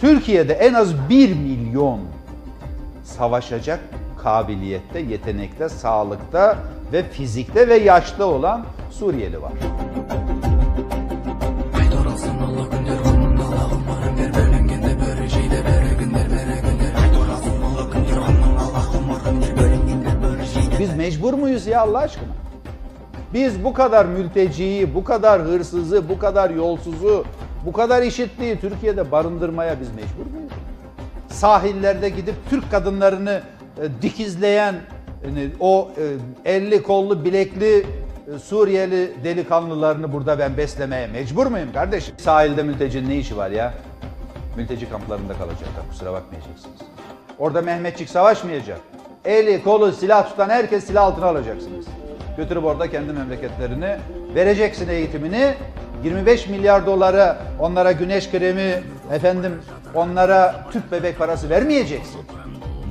Türkiye'de en az 1 milyon savaşacak kabiliyette, yetenekte, sağlıkta ve fizikte ve yaşta olan Suriyeli var. Biz mecbur muyuz ya Allah aşkına? Biz bu kadar mülteciyi, bu kadar hırsızı, bu kadar yolsuzu, bu kadar işitliği Türkiye'de barındırmaya biz mecbur muyuz? Sahillerde gidip Türk kadınlarını e, dikizleyen o e, elli kollu bilekli e, Suriyeli delikanlılarını burada ben beslemeye mecbur muyum kardeşim? Sahilde mültecinin ne işi var ya? Mülteci kamplarında kalacaklar kusura bakmayacaksınız. Orada Mehmetçik savaşmayacak. Eli kolu silah tutan herkes silah altına alacaksınız. Götürüp orada kendi memleketlerini vereceksin eğitimini. 25 milyar dolara onlara güneş kremi, efendim onlara tüp bebek parası vermeyeceksin.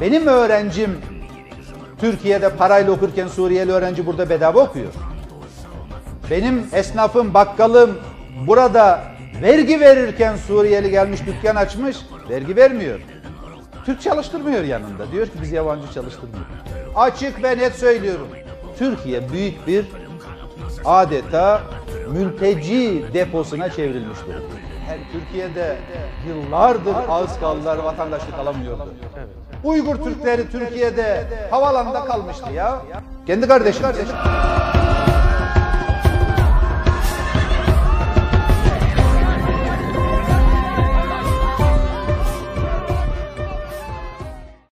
Benim öğrencim Türkiye'de parayla okurken Suriyeli öğrenci burada bedava okuyor. Benim esnafım, bakkalım burada vergi verirken Suriyeli gelmiş dükkan açmış, vergi vermiyor. Türk çalıştırmıyor yanında. Diyor ki biz yabancı çalıştırmıyoruz. Açık ve net söylüyorum. Türkiye büyük bir adeta mülteci deposuna çevrilmiş durumda. Her Türkiye'de yıllardır ağız kaldılar vatandaşlık alamıyordu. Uygur Türkleri Türkiye'de havalanda kalmıştı ya. Kendi kardeşim.